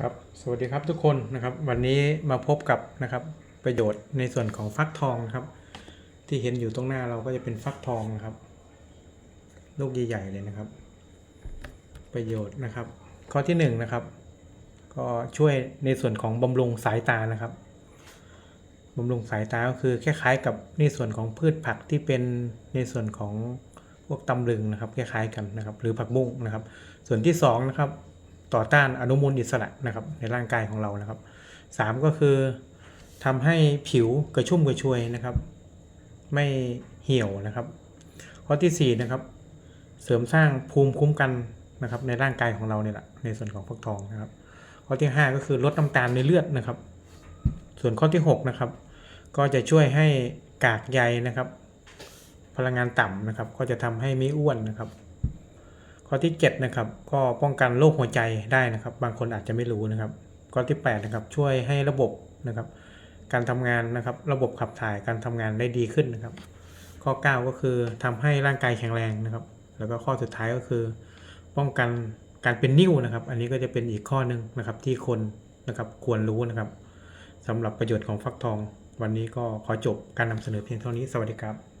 ครับสวัสดีครับทุกคนนะครับวันนี้มาพบกับนะครับประโยชน์ในส่วนของฟักทองนะครับ ที่เห็นอยู่ตรงหน้าเราก็จะเป็นฟักทองนะครับลูกใหญ่ๆเลยนะครับ ประโยชน์นะครับ ข้อที่หนึ่งนะครับ ก็ช่วยในส่วนของบำรุงสายตานะครับบำรุงสายตาก็คือคล้ายๆกับในส่วนของพืชผักที่เป็นในส่วนของพวกตำลึงนะครับคล้ายๆกันนะครับ หรือผักบุ้งนะครับ ส่วนที่สองนะครับ ต่อต้านอนุมูลอิสระนะครับในร่างกายของเรานะครับสามก็คือทำให้ผิวกระชุ่มกระชวยนะครับ ไม่เหี่ยวนะครับ ข้อที่สี่นะครับเสริมสร้างภูมิคุ้มกันนะครับในร่างกายของเราเนี่ยแหละในส่วนของฟักทองนะครับ ข้อที่ห้าก็คือลดน้ำตาลในเลือดนะครับ ส่วนข้อที่หกนะครับก็จะช่วยให้กากใยนะครับ พลังงานต่ำนะครับ ก็จะทำให้ไม่อ้วนนะครับ ข้อที่7นะครับก็ป้องกันโรคหัวใจได้นะครับ บางคนอาจจะไม่รู้นะครับ ข้อที่8นะครับช่วยให้ระบบนะครับ การทำงานนะครับ ระบบขับถ่ายการทำงานได้ดีขึ้นนะครับ ข้อ 9 ก็คือทำให้ร่างกายแข็งแรงนะครับ แล้วก็ข้อสุดท้ายก็คือ ป้องกันการเป็นนิ่วนะครับ อันนี้ก็จะเป็นอีกข้อหนึ่งนะครับที่คนนะครับควรรู้นะครับสำหรับประโยชน์ของฟักทอง วันนี้ก็ขอจบการนำเสนอเพียงเท่านี้สวัสดีครับ